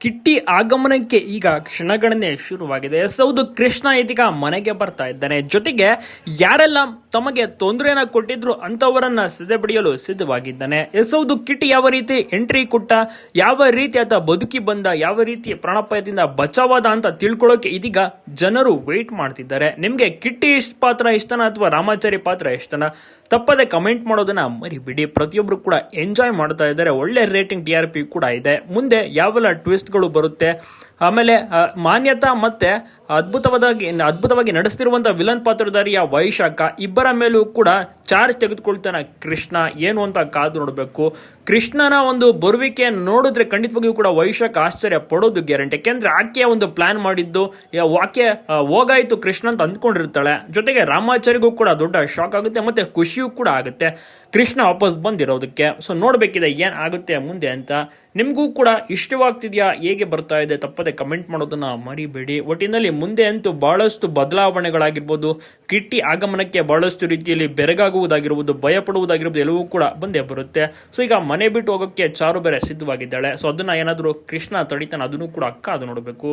ಕಿಟ್ಟಿ ಆಗಮನಕ್ಕೆ ಈಗ ಕ್ಷಣಗಣನೆ ಶುರುವಾಗಿದೆ. ಸೌದು ಕೃಷ್ಣ ಇದೀಗ ಮನೆಗೆ ಬರ್ತಾ ಇದ್ದಾನೆ. ಜೊತೆಗೆ ಯಾರೆಲ್ಲ ತಮಗೆ ತೊಂದರೆಯನ್ನ ಕೊಟ್ಟಿದ್ರು ಅಂತವರನ್ನ ಸದೆಬಡಿಯಲು ಸಿದ್ಧವಾಗಿದ್ದಾನೆ. ಎಸ್ ಹೌದು ಕಿಟ್ಟಿ ಯಾವ ರೀತಿ? ಎಂಟ್ರಿ ಕೊಟ್ಟ ಯಾವ ರೀತಿ ಆತ ಬದುಕಿ ಬಂದ? ಯಾವ ರೀತಿ ಪ್ರಾಣಾಪಾಯದಿಂದ ಬಚಾವಾದ ಅಂತ ತಿಳ್ಕೊಳ್ಳೋಕೆ ಇದೀಗ ಜನರು ವೇಟ್ ಮಾಡ್ತಿದ್ದಾರೆ. ನಿಮ್ಗೆ ಕಿಟ್ಟಿ ಇಷ್ಟ ಪಾತ್ರ ಇಷ್ಟನ ಅಥವಾ ರಾಮಾಚಾರಿ ಪಾತ್ರ ಇಷ್ಟನ? ತಪ್ಪದೆ ಕಮೆಂಟ್ ಮಾಡೋದನ್ನ ಮರಿಬಿಡಿ. ಪ್ರತಿಯೊಬ್ರು ಕೂಡ ಎಂಜಾಯ್ ಮಾಡ್ತಾ ಇದ್ದಾರೆ. ಒಳ್ಳೆ ರೇಟಿಂಗ್ ಟಿ ಆರ್ ಪಿ ಕೂಡ ಇದೆ. ಮುಂದೆ ಯಾವೆಲ್ಲ ಟ್ವಿಸ್ಟ್ಗಳು ಬರುತ್ತೆ? ಆಮೇಲೆ ಮಾನ್ಯತಾ ಮತ್ತೆ ಅದ್ಭುತವಾದಾಗಿ, ಅದ್ಭುತವಾಗಿ ನಡೆಸ್ತಿರುವಂತಹ ವಿಲನ್ ಪಾತ್ರಧಾರಿಯ ವೈಶಾಖ ಇಬ್ಬರ ಮೇಲೂ ಕೂಡ ಚಾರ್ಜ್ ತೆಗೆದುಕೊಳ್ತಾನೆ ಕೃಷ್ಣ. ಏನು ಅಂತ ಕಾದು ನೋಡಬೇಕು. ಕೃಷ್ಣನ ಒಂದು ಬರುವಿಕೆಯನ್ನು ನೋಡಿದ್ರೆ ಖಂಡಿತವಾಗಿಯೂ ಕೂಡ ವೈಶಾಖ ಆಶ್ಚರ್ಯ ಪಡೋದು ಗ್ಯಾರಂಟಿ. ಯಾಕೆಂದ್ರೆ ಆಕೆ ಒಂದು ಪ್ಲಾನ್ ಮಾಡಿದ್ದು ಆಕೆ ಹೋಗಾಯಿತು ಕೃಷ್ಣ ಅಂತ ಅಂದ್ಕೊಂಡಿರ್ತಾಳೆ. ಜೊತೆಗೆ ರಾಮಾಚಾರಿಗೂ ಕೂಡ ದೊಡ್ಡ ಶಾಕ್ ಆಗುತ್ತೆ ಮತ್ತೆ ಖುಷಿಯೂ ಕೂಡ ಆಗುತ್ತೆ. ಕೃಷ್ಣ ವಾಪಸ್ ಬಂದಿರೋದಕ್ಕೆ. ಸೊ ನೋಡಬೇಕಿದೆ ಏನ್ ಆಗುತ್ತೆ ಮುಂದೆ ಅಂತ. ನಿಮಗೂ ಕೂಡ ಇಷ್ಟವಾಗ್ತಿದೆಯಾ? ಹೇಗೆ ಬರ್ತಾ ಇದೆ? ತಪ್ಪದೆ ಕಮೆಂಟ್ ಮಾಡೋದನ್ನ ಮರಿಬೇಡಿ. ಒಟ್ಟಿನಲ್ಲಿ ಮುಂದೆ ಅಂತೂ ಬಹಳಷ್ಟು ಬದಲಾವಣೆಗಳಾಗಿರ್ಬೋದು, ಕಿಟ್ಟಿ ಆಗಮನಕ್ಕೆ ಬಹಳಷ್ಟು ರೀತಿಯಲ್ಲಿ ಬೆರಗಾಗುವುದಾಗಿರ್ಬೋದು ಭಯ ಪಡುವುದಾಗಿರ್ಬೋದು ಎಲ್ಲವೂ ಕೂಡ ಬಂದೇ ಬರುತ್ತೆ. ಸೊ ಈಗ ಮನೆ ಬಿಟ್ಟು ಹೋಗೋಕ್ಕೆ ಚಾರು ಬೇರೆ ಸಿದ್ಧವಾಗಿದ್ದಾಳೆ. ಸೊ ಅದನ್ನ ಏನಾದರೂ ಕೃಷ್ಣ, ತಡಿತಾನೆ ಅದನ್ನು ಕೂಡ ಅಕ್ಕ ಅದು ನೋಡಬೇಕು.